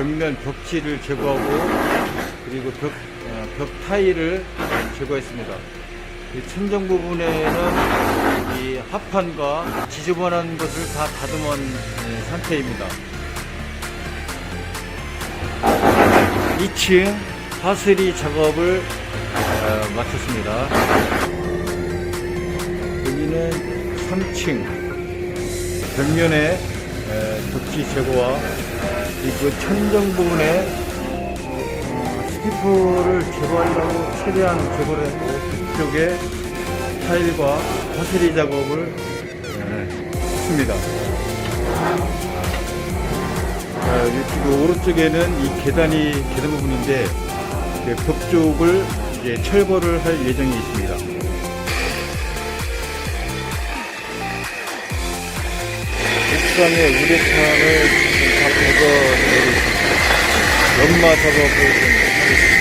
벽면 벽지를 제거하고 그리고 벽, 어, 벽 타일을 제거했습니다. 이 천정 부분에는 이 합판과 지저분한 것을 다 다듬은 예, 상태입니다. 2층 파스리 작업을 어, 마쳤습니다. 여기는 3층 벽면에 에, 벽지 제거와 그리고 천정 부분에 어, 스티프를 제거하려고 최대한 제거를 했고 뒤쪽에 타일과 파스리 작업을 에, 했습니다. 자, 이쪽 오른쪽에는 이 계단이 계단 부분인데 그벽 쪽을 이제 철거를 할 예정이 있습니다. 옥상에 우레탄을 다 걷어내고 있습니다. 연마 작업을 좀 하고 있습니다.